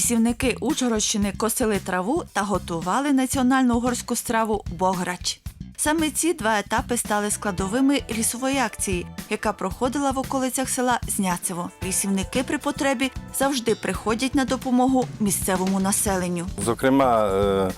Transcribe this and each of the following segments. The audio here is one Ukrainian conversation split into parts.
Лісівники Ужгородщини косили траву та готували національну угорську страву бограч. Саме ці два етапи стали складовими лісової акції, яка проходила в околицях села Зняцево. Лісівники при потребі завжди приходять на допомогу місцевому населенню. Зокрема, е,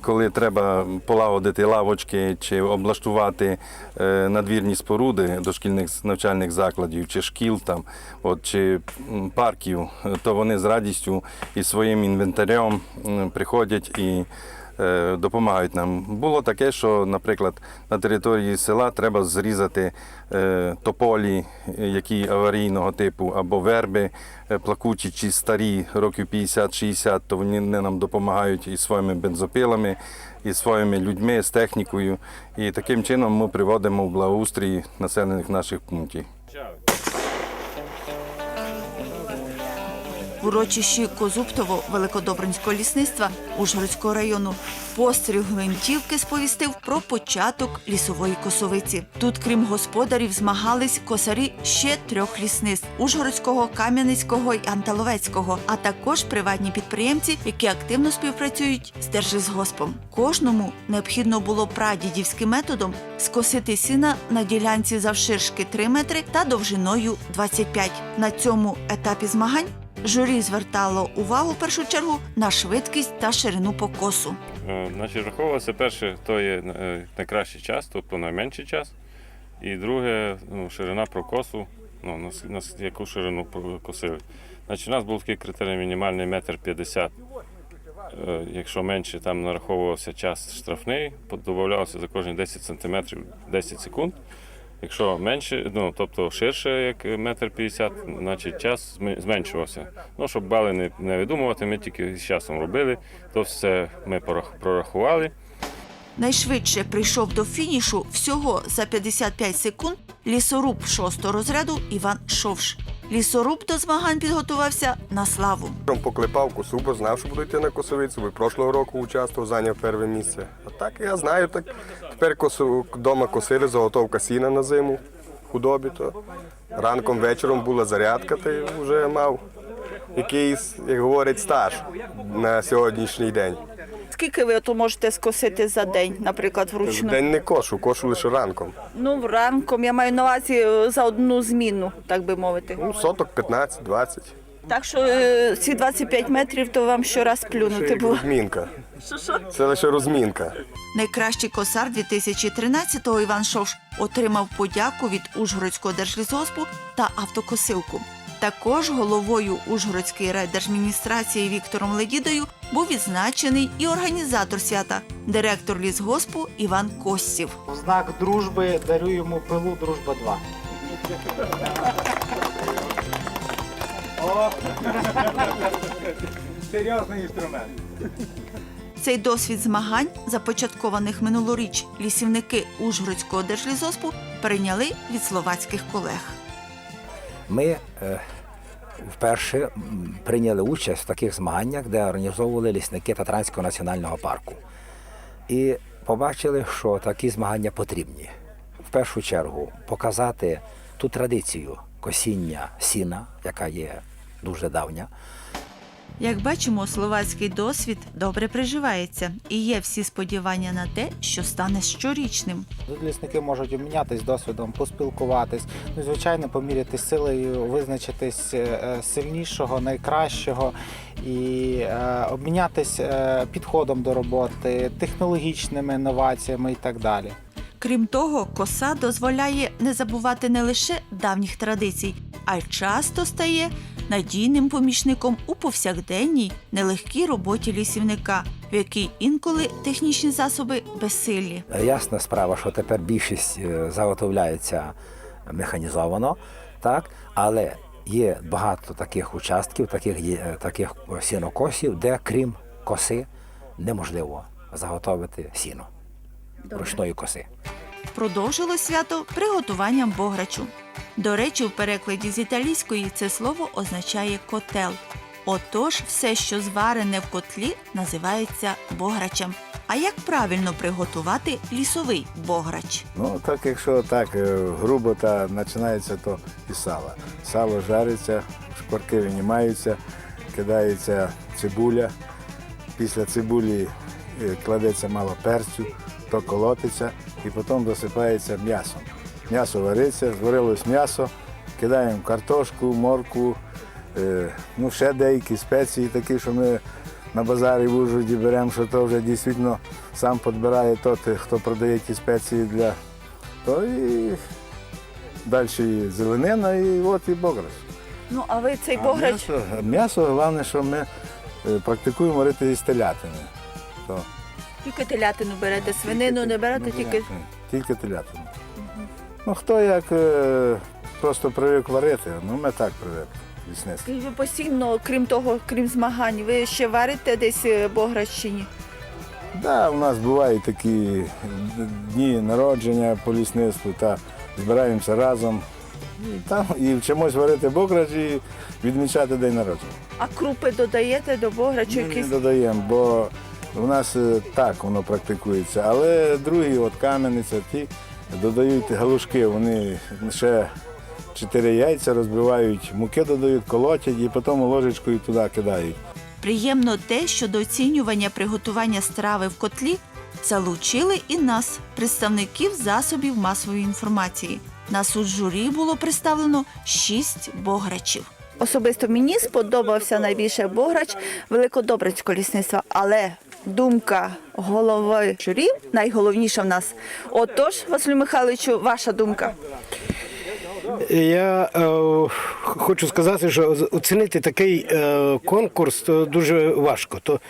коли треба полагодити лавочки чи облаштувати е, надвірні споруди дошкільних навчальних закладів чи шкіл там, от, чи парків, е, то вони з радістю і своїм інвентарем приходять і е, допомагають нам. Було таке, що, наприклад, на території села треба зрізати е, тополі, е, які аварійного типу, або верби е, плакучі чи старі, років 50-60, то вони нам допомагають і своїми бензопилами, і своїми людьми, з технікою. І таким чином ми приводимо в благоустрій населених наших пунктів. Урочищі Козуптово Великодобринського лісництва Ужгородського району постріл гвинтівки сповістив про початок лісової косовиці. Тут, крім господарів, змагались косарі ще трьох лісництв Ужгородського, Кам'янецького й Анталовецького, а також приватні підприємці, які активно співпрацюють з Держлісгоспом. Кожному необхідно було прадідівським методом скосити сіна на ділянці завширшки 3 метри та довжиною 25. На цьому етапі змагань Журі звертало увагу в першу чергу на швидкість та ширину покосу. Е, Значить, раховувалося перше, то є е, найкращий час, тобто найменший час. І друге, ну, ширина прокосу, ну, на, на яку ширину косили. Значить, у нас був такий критерій мінімальний метр п'ятдесят. Е, Якщо менше, там нараховувався час штрафний, додавався за кожні 10 сантиметрів 10 секунд. Якщо менше, ну тобто ширше, як метр п'ятдесят, значить час зменшувався. Ну, щоб бали не, не видумувати, ми тільки з часом робили, то все ми прорахували. Найшвидше прийшов до фінішу всього за 55 секунд лісоруб шостого розряду Іван Шовш. Лісоруб до змагань підготувався на славу. Поклепав косу, бо знав, що буду йти на косовицю, бо прошлого року участвував, зайняв перше місце. А так я знаю, так тепер косу, вдома косили, заготовка сіна на зиму, худобі, то ранком, вечором була зарядка, й вже мав якийсь, як говорять, стаж на сьогоднішній день. Скільки ви то можете скосити за день, наприклад, вручну? День не кошу, кошу лише ранком. Ну, ранком я маю на увазі е, за одну зміну, так би мовити. Ну, соток 15-20. Так що е, ці 25 метрів то вам щораз плюнути було. розмінка. Це лише розмінка. Найкращий косар 2013-го Іван Шовш отримав подяку від Ужгородського держлісгоспу та автокосилку. Також головою Ужгородської райдержадміністрації Віктором Ледідою був відзначений і організатор свята, директор лісгоспу Іван Костів. В знак дружби дарю йому пилу Дружба 2. Серйозний інструмент. Цей досвід змагань, започаткованих минулоріч лісівники Ужгородського держлісгоспу, перейняли від словацьких колег. Ми е, вперше прийняли участь в таких змаганнях, де організовували лісники Татранського національного парку. І побачили, що такі змагання потрібні. В першу чергу показати ту традицію косіння сіна, яка є дуже давня. Як бачимо, словацький досвід добре приживається і є всі сподівання на те, що стане щорічним. Лісники можуть обмінятись досвідом, поспілкуватись, ну, звичайно, поміряти силою, визначитись е, е, сильнішого, найкращого і е, обмінятись підходом до роботи, технологічними інноваціями і так далі. Крім того, коса дозволяє не забувати не лише давніх традицій, а й часто стає надійним помічником у повсякденній нелегкій роботі лісівника, в якій інколи технічні засоби безсилі. Е, Ясна справа, що тепер більшість е, заготовляється механізовано, так? але є багато таких участків, таких, таких сінокосів, де крім коси неможливо заготовити сіно ручної коси. Продовжило свято приготуванням бограчу. До речі, в перекладі з італійської це слово означає котел. Отож, все, що зварене в котлі, називається бограчем. А як правильно приготувати лісовий бограч? Ну, так якщо так е, грубо та починається, то і сало. Сало жариться, шкварки винімаються, кидається цибуля. Після цибулі е, кладеться мало перцю, то колотиться і потім досипається м'ясом. М'ясо вариться, зварилось м'ясо, кидаємо картошку, моркву, е, ну ще деякі спеції такі, що ми на базарі в Ужгороді беремо, що то вже дійсно сам підбирає той, хто продає ті спеції для то і далі і зеленина, і от і бограч. Ну а ви цей бограч М'ясо, м'ясо, головне, що ми е, практикуємо варити із телятини. То, тільки телятину берете, свинину не берете, тільки. Тільки телятину. Ну хто як е, просто привик варити, ну ми так привикли. лісництво. Скажіть, Ви постійно, крім того, крім змагань, ви ще варите десь е, бограч чи? Да, у нас бувають такі дні народження по лісництву, та збираємося разом. І, там, і вчимось варити бограч і відмічати день народження. А крупи додаєте до бограчу Ми не якісь? додаємо, бо у нас е, так воно практикується. Але другі, от кам'яниця, ті додають галушки, вони ще чотири яйця розбивають, муки додають, колотять і потім ложечкою туди кидають. Приємно те, що до оцінювання приготування страви в котлі залучили і нас, представників засобів масової інформації. На суд журі було представлено шість бограчів. Особисто мені сподобався найбільше бограч великодобрицького лісництва, але думка голови журі найголовніша в нас. Отож, Василю Михайловичу, ваша думка. Я е, хочу сказати, що оцінити такий е, конкурс то дуже важко. То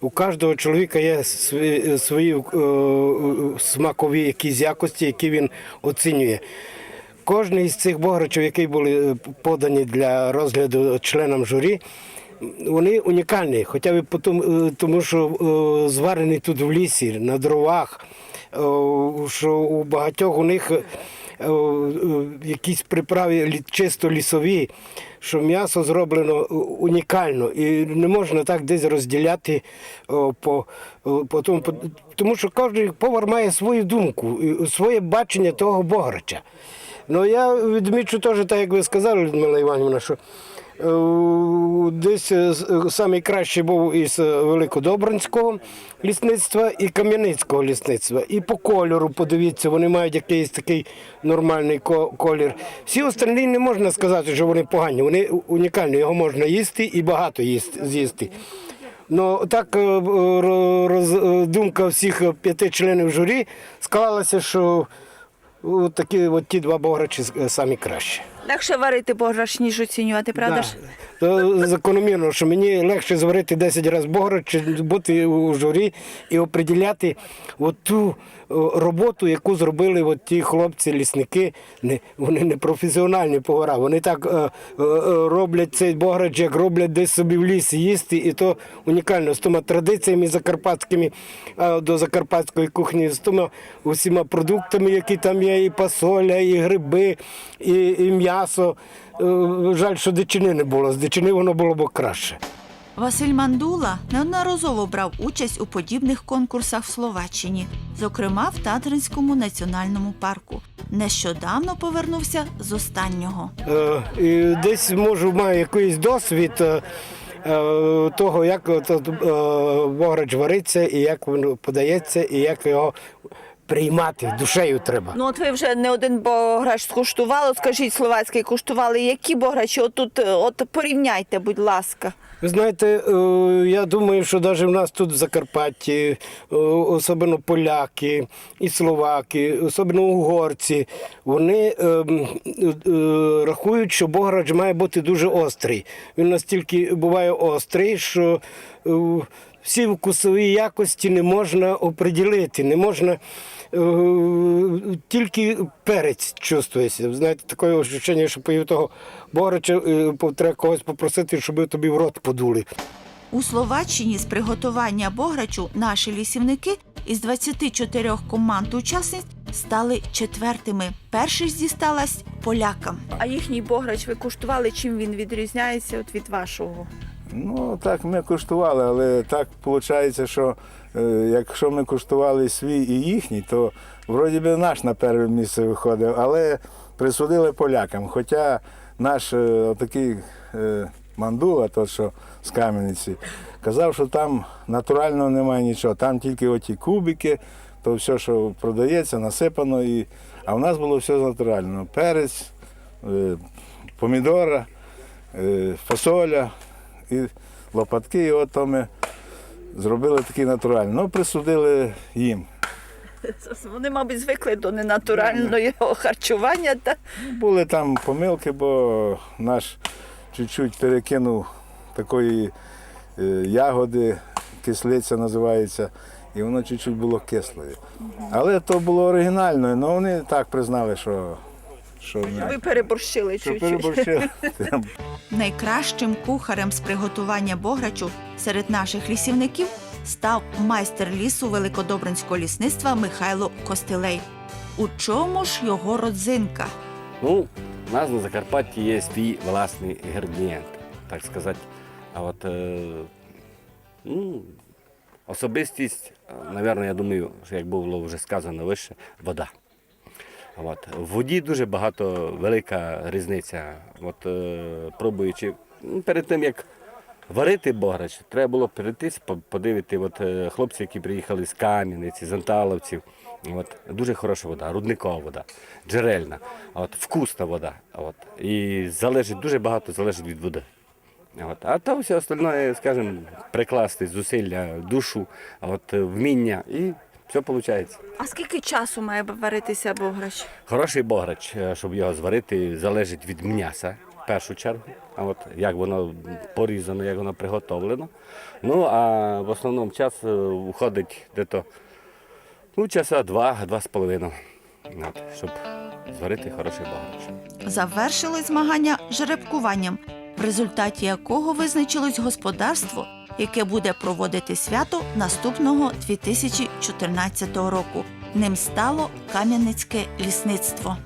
у кожного чоловіка є свої, свої е, смакові якісь якості, які він оцінює. Кожний із цих бограчів, які були подані для розгляду членам журі, вони унікальні, хоча б по тому, е, що е, зварені тут в лісі, на дровах, е, що у багатьох у них е, е, якісь приправи чисто лісові, що м'ясо зроблено е, унікально і не можна так десь розділяти по, по тому, тому що кожен повар має свою думку, своє бачення того бограча. Ну я відмічу теж, так як ви сказали, Людмила Іванівна, що е, десь е, з- е, самий кращий був із е, Великодобранського лісництва і Кам'яницького лісництва. І по кольору, подивіться, вони мають якийсь такий нормальний колір. Всі остальні не можна сказати, що вони погані. Вони унікальні, його можна їсти і багато їсти, з'їсти. Ну так е, е, роз- е, думка всіх е, п'яти членів журі склалася, що такі от ті два бограчі е, самі кращі. Легше варити бограч, ніж оцінювати, правда ж? То закономірно, що мені легше зварити 10 разів бограч, чи бути у журі і оприділяти ту роботу, яку зробили от ті хлопці-лісники. Вони не професіональні повара. Вони так е, е, роблять цей бограч, як роблять десь собі в лісі їсти, і то унікально з тими традиціями закарпатськими до закарпатської кухні, з тими усіма продуктами, які там є, і пасоля, і гриби, і, і м'ясо. Е, Жаль, що дичини не було. З дичини воно було б краще. Василь Мандула неодноразово брав участь у подібних конкурсах в Словаччині, зокрема в Татринському національному парку. Нещодавно повернувся з останнього. Е, десь можу маю якийсь досвід е, е, того, як е, бограч вариться, і як він подається, і як його приймати душею треба. Ну от ви вже не один бограч скуштували. Скажіть, словацький куштували. Які бограчі? От тут е, от порівняйте, будь ласка. Ви знаєте, е, я думаю, що навіть в нас тут в Закарпатті, е, особливо поляки і словаки, особливо угорці, вони рахують, що бограч має бути дуже острий. Він настільки буває острий, що всі вкусові якості не можна оприділити, не можна. е, Тільки перець чувствується. Знаєте, таке відчуття, що поїв того бограча, е, треба когось попросити, щоб тобі в рот подули. У Словаччині з приготування бограчу наші лісівники із 24 команд учасниць стали четвертими. Першість дісталась полякам. А їхній бограч ви куштували, чим він відрізняється от від вашого? Ну так ми куштували, але так виходить, що е, якщо ми куштували свій і їхній, то вроді би наш на перше місце виходив, але присудили полякам. Хоча наш е, отакий е, Мандула, тот, що з Кам'яниці, казав, що там натурального немає нічого, там тільки оті кубики, то все, що продається, насипано. І... А в нас було все натурально. Перець, помідора, фасоля і лопатки. І от то ми зробили такі натуральні. Ну, присудили їм. Вони, мабуть, звикли до ненатурального харчування. Та Були там помилки, бо наш чуть-чуть перекинув такої е, ягоди, кислиця називається, і воно чуть-чуть було кислою. Але то було оригінально, але вони так признали, що, що, ви переборщили що чуть-чуть. переборщили. Найкращим кухарем з приготування бограчу серед наших лісівників став майстер лісу Великодобринського лісництва Михайло Костелей. У чому ж його родзинка? Ну, у нас на Закарпатті є свій власний інгредієнт, так сказати. А от е, ну, особистість, напевно, я думаю, що як було вже сказано вище, вода. От. В воді дуже багато велика різниця. От, е, пробуючи ну, перед тим, як варити бограч, треба було перейтись, подивити от, е, хлопці, які приїхали з Кам'яниці, з Анталовців. От, дуже хороша вода, рудникова вода, джерельна, от, вкусна вода. От, і залежить, дуже багато залежить від води. От. А то все остальне, скажімо, прикласти зусилля, душу, от, вміння і все виходить. А скільки часу має варитися бограч? Хороший бограч, е, щоб його зварити, залежить від м'яса в першу чергу. А от як воно порізано, як воно приготовлено. Ну а в основному час е, уходить десь ну, часа два, два з половиною, щоб зварити хороший бограч. Завершили змагання жеребкуванням, в результаті якого визначилось господарство, яке буде проводити свято наступного 2014 року. Ним стало Кам'янецьке лісництво.